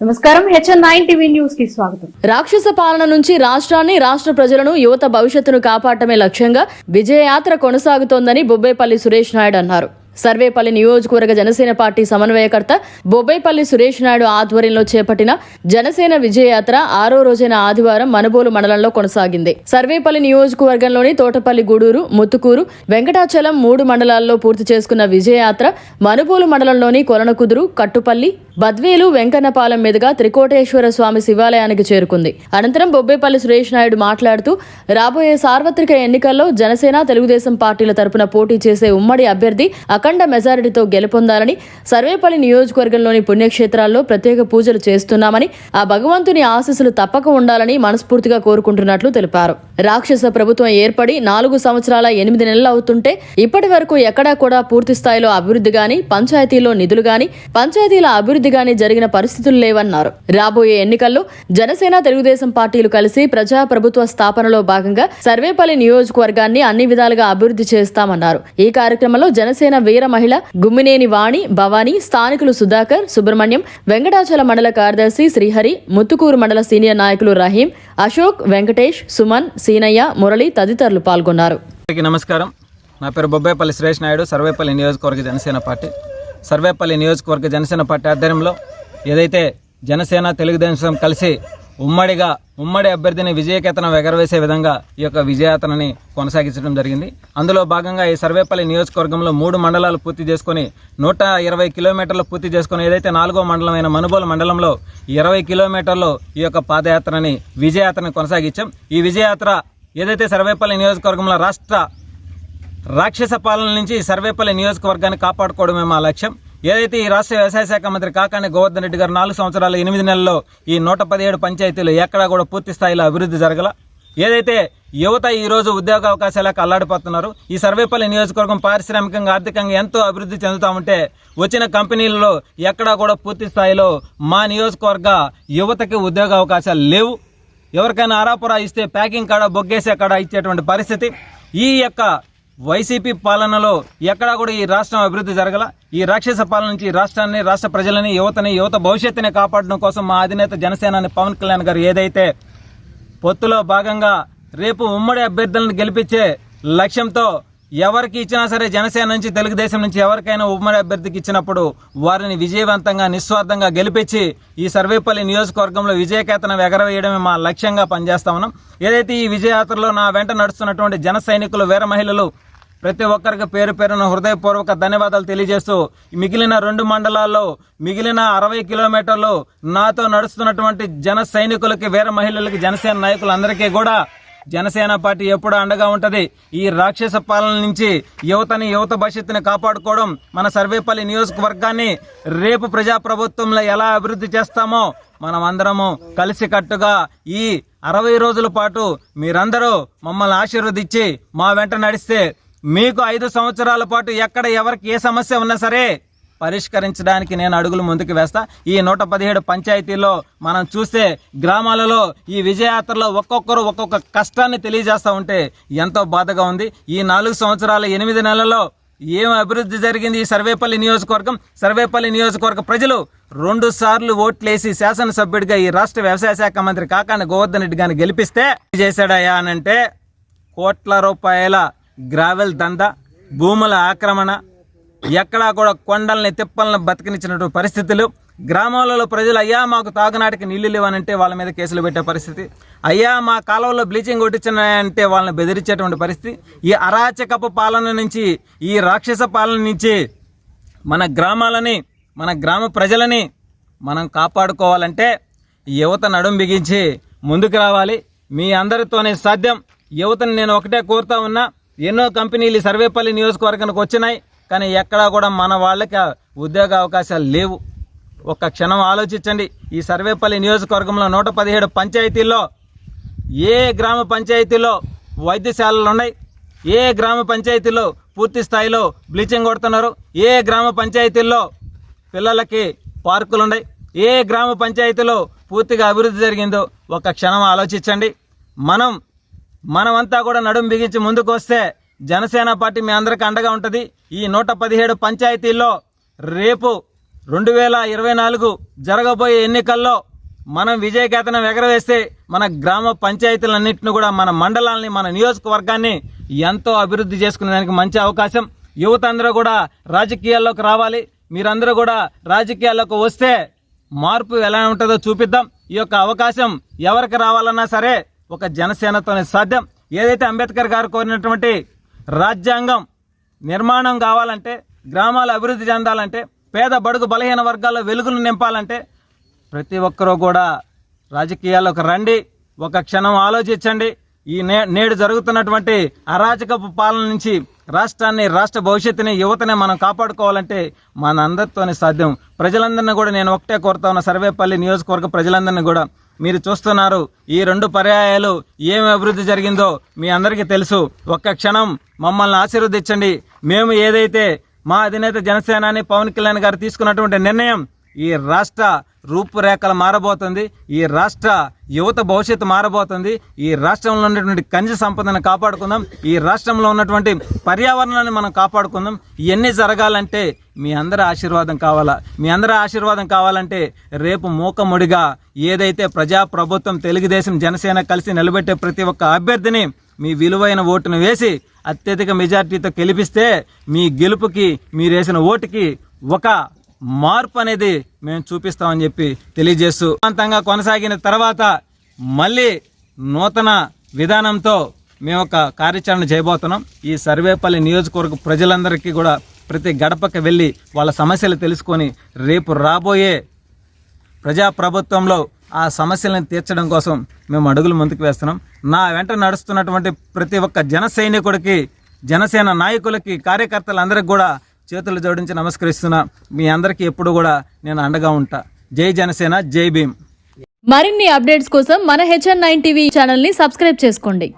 నమస్కారం. HN nine TV న్యూస్కి స్వాగతం. రాక్షస పాలన నుంచి రాష్ట్రాన్ని రాష్ట్ర ప్రజలను యువత భవిష్యత్తును కాపాడటమే లక్ష్యంగా విజయయాత్ర కొనసాగుతోందని బొబ్బేపల్లి సురేష్ నాయుడు అన్నారు. సర్వేపల్లి నియోజకవర్గ జనసేన పార్టీ సమన్వయకర్త బొబ్బైపల్లి సురేష్ నాయుడు ఆధ్వర్యంలో చేపట్టిన జనసేన విజయయాత్ర ఆరో రోజైన ఆదివారం మనబోలు మండలంలో కొనసాగింది. సర్వేపల్లి నియోజకవర్గంలోని తోటపల్లి గూడూరు ముత్తుకూరు వెంకటాచలం మూడు మండలాల్లో పూర్తి చేసుకున్న విజయయాత్ర మనుబోలు మండలంలోని కొలనకుదురు కట్టుపల్లి బద్వేలు వెంకన్నపాలెం మీదుగా త్రికోటేశ్వర స్వామి శివాలయానికి చేరుకుంది. అనంతరం బొబ్బేపల్లి సురేష్ నాయుడు మాట్లాడుతూ రాబోయే సార్వత్రిక ఎన్నికల్లో జనసేన తెలుగుదేశం పార్టీల తరపున పోటీ చేసే ఉమ్మడి అభ్యర్థి అఖండ మెజారిటీతో గెలుపొందాలని సర్వేపల్లి నియోజకవర్గంలోని పుణ్యక్షేత్రాల్లో ప్రత్యేక పూజలు చేస్తున్నామని ఆ భగవంతుని ఆశీస్సులు తప్పక ఉండాలని మనస్ఫూర్తిగా కోరుకుంటున్నట్లు తెలిపారు. రాక్షస ప్రభుత్వం ఏర్పడి నాలుగు సంవత్సరాల ఎనిమిది నెలలు అవుతుంటే ఇప్పటి వరకు ఎక్కడా కూడా పూర్తి స్థాయిలో అభివృద్ధి గాని పంచాయతీలో నిధులు గాని పంచాయతీల అభివృద్ధి గాని జరిగిన పరిస్థితులు లేవన్నారు. రాబోయే ఎన్నికల్లో జనసేన తెలుగుదేశం పార్టీలు కలిసి ప్రజా ప్రభుత్వ స్థాపనలో భాగంగా సర్వేపల్లి నియోజకవర్గాన్ని అన్ని విధాలుగా అభివృద్ధి చేస్తామన్నారు. ఈ కార్యక్రమంలో జనసేన వీర మహిళ గుమ్మినేని వాణి భవాని స్థానికులు సుధాకర్ సుబ్రహ్మణ్యం వెంకటాచల మండల కార్యదర్శి శ్రీహరి ముత్తుకూరు మండల సీనియర్ నాయకులు రహీం అశోక్ వెంకటేష్ సుమన్ సీనయ్య మురళి తదితరులు పాల్గొన్నారు. నమస్కారం. నా పేరు బొబ్బాయిపల్లి సురేష్ నాయుడు సర్వేపల్లి నియోజకవర్గ జనసేన పార్టీ. సర్వేపల్లి నియోజకవర్గ జనసేన పార్టీ ఆధ్వర్యంలో ఏదైతే జనసేన తెలుగుదేశం కలిసి ఉమ్మడిగా ఉమ్మడి అభ్యర్థిని విజయకేతనం ఎగరవేసే విధంగా ఈ యొక్క విజయాతనని కొనసాగించడం జరిగింది. అందులో భాగంగా ఈ సర్వేపల్లి నియోజకవర్గంలో మూడు మండలాలు పూర్తి చేసుకొని నూట ఇరవై కిలోమీటర్లు పూర్తి చేసుకొని ఏదైతే నాలుగో మండలమైన మనుబోలు మండలంలో ఇరవై కిలోమీటర్లు ఈ యొక్క పాదయాత్రని విజయయాత్రని కొనసాగించాం. ఈ విజయయాత్ర ఏదైతే సర్వేపల్లి నియోజకవర్గంలో రాష్ట్ర రాక్షస పాలన నుంచి సర్వేపల్లి నియోజకవర్గాన్ని కాపాడుకోవడమే మా లక్ష్యం. ఏదైతే ఈ రాష్ట్ర వ్యవసాయ శాఖ మంత్రి కాకాని గోవర్ధన్ రెడ్డి గారు నాలుగు సంవత్సరాలు ఎనిమిది నెలల్లో ఈ నూట పదిహేడు పంచాయతీలు ఎక్కడా కూడా పూర్తి స్థాయిలో అభివృద్ధి జరగల. ఏదైతే యువత ఈరోజు ఉద్యోగ అవకాశాలకు అల్లాడిపోతున్నారు ఈ సర్వేపల్లి నియోజకవర్గం పారిశ్రామికంగా ఆర్థికంగా ఎంతో అభివృద్ధి చెందుతా ఉంటే వచ్చిన కంపెనీలలో ఎక్కడా కూడా పూర్తి స్థాయిలో మా నియోజకవర్గ యువతకి ఉద్యోగ అవకాశాలు లేవు. ఎవరికైనా ఆరాపురా ఇస్తే ప్యాకింగ్ కాడ బొగ్గేసే కాడ ఇచ్చేటువంటి పరిస్థితి. ఈ యొక్క వైసీపీ పాలనలో ఎక్కడా కూడా ఈ రాష్ట్రం అభివృద్ధి జరగల. ఈ రాక్షస పాలన నుంచి ఈ రాష్ట్రాన్ని రాష్ట్ర ప్రజలని యువతని యువత భవిష్యత్తుని కాపాడడం కోసం మా అధినేత జనసేనాని పవన్ కళ్యాణ్ గారు ఏదైతే పొత్తులో భాగంగా రేపు ఉమ్మడి అభ్యర్థులను గెలిపించే లక్ష్యంతో ఎవరికి ఇచ్చినా సరే జనసేన నుంచి తెలుగుదేశం నుంచి ఎవరికైనా ఉమ్మడి అభ్యర్థికి ఇచ్చినప్పుడు వారిని విజయవంతంగా నిస్వార్థంగా గెలిపించి ఈ సర్వేపల్లి నియోజకవర్గంలో విజయకేతనం ఎగరవేయడమే మా లక్ష్యంగా పనిచేస్తా ఉన్నాం. ఏదైతే ఈ విజయయాత్రలో నా వెంట నడుస్తున్నటువంటి జన సైనికులు వీర మహిళలు ప్రతి ఒక్కరికి పేరు పేరున హృదయపూర్వక ధన్యవాదాలు తెలియజేస్తూ మిగిలిన రెండు మండలాల్లో మిగిలిన అరవై కిలోమీటర్లు నాతో నడుస్తున్నటువంటి జన సైనికులకి వీర మహిళలకి జనసేన నాయకులందరికీ కూడా జనసేన పార్టీ ఎప్పుడు అండగా ఉంటది. ఈ రాక్షస పాలన నుంచి యువతని యువత భవిష్యత్తుని కాపాడుకోవడం మన సర్వేపల్లి నియోజకవర్గాన్ని రేపు ప్రజాప్రభుత్వంలో ఎలా అభివృద్ధి చేస్తామో మనం అందరము కలిసికట్టుగా ఈ అరవై రోజుల పాటు మీరందరూ మమ్మల్ని ఆశీర్వదించి మా వెంట నడిస్తే మీకు ఐదు సంవత్సరాల పాటు ఎక్కడ ఎవరికి ఏ సమస్య ఉన్నా సరే పరిష్కరించడానికి నేను అడుగులు ముందుకు వేస్తా. ఈ నూట పదిహేడు పంచాయతీల్లో మనం చూసే గ్రామాలలో ఈ విజయయాత్రలో ఒక్కొక్కరు ఒక్కొక్క కష్టాన్ని తెలియజేస్తూ ఉంటే ఎంతో బాధగా ఉంది. ఈ నాలుగు సంవత్సరాల ఎనిమిది నెలల్లో ఏం అభివృద్ధి జరిగింది ఈ సర్వేపల్లి నియోజకవర్గం? సర్వేపల్లి నియోజకవర్గ ప్రజలు రెండు సార్లు ఓట్లేసి శాసనసభ్యుడిగా ఈ రాష్ట్ర వ్యవసాయ శాఖ మంత్రి కాకాని గోవర్ధన్ రెడ్డి గారిని గెలిపిస్తే ఏం చేశాడయ్యా అనంటే కోట్ల రూపాయల గ్రావెల్ దంద భూముల ఆక్రమణ ఎక్కడా కూడా కొండల్ని తిప్పల్ని బతికినిచ్చినటువంటి పరిస్థితులు. గ్రామాలలో ప్రజలు అయ్యా మాకు తాగునాటికి నీళ్ళు లేవనంటే వాళ్ళ మీద కేసులు పెట్టే పరిస్థితి. అయ్యా మా కాలంలో బ్లీచింగ్ కొట్టించినాయంటే వాళ్ళని బెదిరించేటువంటి పరిస్థితి. ఈ అరాచకపు పాలన నుంచి ఈ రాక్షస పాలన నుంచి మన గ్రామాలని మన గ్రామ ప్రజలని మనం కాపాడుకోవాలంటే యువత నడుం బిగించి ముందుకు రావాలి. మీ అందరితోనే సాధ్యం. యువతని నేను ఒకటే కోరుతా ఉన్నా ఎన్నో కంపెనీలు సర్వేపల్లి నియోజకవర్గానికి వచ్చినాయి. కానీ ఎక్కడా కూడా మన వాళ్ళకి ఉద్యోగ అవకాశాలు లేవు. ఒక్క క్షణం ఆలోచించండి. ఈ సర్వేపల్లి నియోజకవర్గంలో నూట పదిహేడు పంచాయతీల్లో ఏ గ్రామ పంచాయతీలో వైద్యశాలలు ఉన్నాయి? ఏ గ్రామ పంచాయతీలో పూర్తి స్థాయిలో బ్లీచింగ్ కొడుతున్నారు? ఏ గ్రామ పంచాయతీల్లో పిల్లలకి పార్కులు ఉన్నాయి? ఏ గ్రామ పంచాయతీలో పూర్తిగా అభివృద్ధి జరిగిందో ఒక క్షణం ఆలోచించండి. మనం మనమంతా కూడా నడుం బిగించి ముందుకు వస్తే జనసేన పార్టీ మీ అందరికి అండగా ఉంటుంది. ఈ నూట పదిహేడు పంచాయతీల్లో రేపు రెండు వేల ఇరవై నాలుగు జరగబోయే ఎన్నికల్లో మనం విజయకేతనం ఎగరవేస్తే మన గ్రామ పంచాయతీలన్నింటిని కూడా మన మండలాల్ని మన నియోజకవర్గాన్ని ఎంతో అభివృద్ధి చేసుకునేదానికి మంచి అవకాశం. యువత అందరూ కూడా రాజకీయాల్లోకి రావాలి. మీరందరూ కూడా రాజకీయాల్లోకి వస్తే మార్పు ఎలా ఉంటుందో చూపిద్దాం. ఈ యొక్క అవకాశం ఎవరికి రావాలన్నా సరే ఒక జనసేనతోనే సాధ్యం. ఏదైతే అంబేద్కర్ గారు కోరినటువంటి రాజ్యాంగం నిర్మాణం కావాలంటే గ్రామాలు అభివృద్ధి చెందాలంటే పేద బడుగు బలహీన వర్గాల్లో వెలుగులు నింపాలంటే ప్రతి ఒక్కరూ కూడా రాజకీయాల్లోకి రండి. ఒక క్షణం ఆలోచించండి. ఈ నే నేడు జరుగుతున్నటువంటి అరాచకపు పాలన నుంచి రాష్ట్రాన్ని రాష్ట్ర భవిష్యత్తుని యువతనే మనం కాపాడుకోవాలంటే మనందరితోనే సాధ్యం. ప్రజలందరినీ కూడా నేను ఒకటే కోరుతా ఉన్న సర్వేపల్లి నియోజకవర్గ ప్రజలందరినీ కూడా. మీరు చూస్తున్నారు ఈ రెండు పర్యాయాలు ఏమి అభివృద్ధి జరిగిందో మీ అందరికీ తెలుసు. ఒక్క క్షణం మమ్మల్ని ఆశీర్వదించండి. మేము ఏదైతే మా అధినేత జనసేనాని పవన్ కళ్యాణ్ గారు తీసుకున్నటువంటి నిర్ణయం ఈ రాష్ట్ర రూపురేఖలు మారబోతుంది ఈ రాష్ట్ర యువత భవిష్యత్తు మారబోతుంది ఈ రాష్ట్రంలో ఉన్నటువంటి ఖనిజ సంపదను కాపాడుకుందాం ఈ రాష్ట్రంలో ఉన్నటువంటి పర్యావరణాన్ని మనం కాపాడుకుందాం. ఇవన్నీ జరగాలంటే మీ అందరి ఆశీర్వాదం కావాలా? మీ అందరి ఆశీర్వాదం కావాలంటే రేపు మూకముడిగా ఏదైతే ప్రజాప్రభుత్వం తెలుగుదేశం జనసేన కలిసి నిలబెట్టే ప్రతి ఒక్క అభ్యర్థిని మీ విలువైన ఓటును వేసి అత్యధిక మెజార్టీతో గెలిపిస్తే మీ గెలుపుకి మీరు వేసిన ఓటుకి ఒక మార్పు అనేది మేము చూపిస్తామని చెప్పి తెలియజేస్తూ అంతంగా కొనసాగిన తర్వాత మళ్ళీ నూతన విధానంతో మేము ఒక కార్యాచరణ చేయబోతున్నాం. ఈ సర్వేపల్లి నియోజకవర్గ ప్రజలందరికీ కూడా ప్రతి గడపకి వెళ్ళి వాళ్ళ సమస్యలు తెలుసుకొని రేపు రాబోయే ప్రజాప్రభుత్వంలో ఆ సమస్యలను తీర్చడం కోసం మేము అడుగులు ముందుకు వేస్తున్నాం. నా వెంట నడుస్తున్నటువంటి ప్రతి ఒక్క జన సైనికుడికి జనసేన నాయకులకి కార్యకర్తలందరికీ కూడా చేతులు జోడించి నమస్కరిస్తున్నా. మీ అందరికీ ఎప్పుడు కూడా నేను అండగా ఉంటా. జై జనసేన జై భీమ్. మరిన్ని అప్డేట్స్ కోసం మన హెచ్ఎన్ నైన్ టీవీ ఛానల్ని సబ్స్క్రైబ్ చేసుకోండి.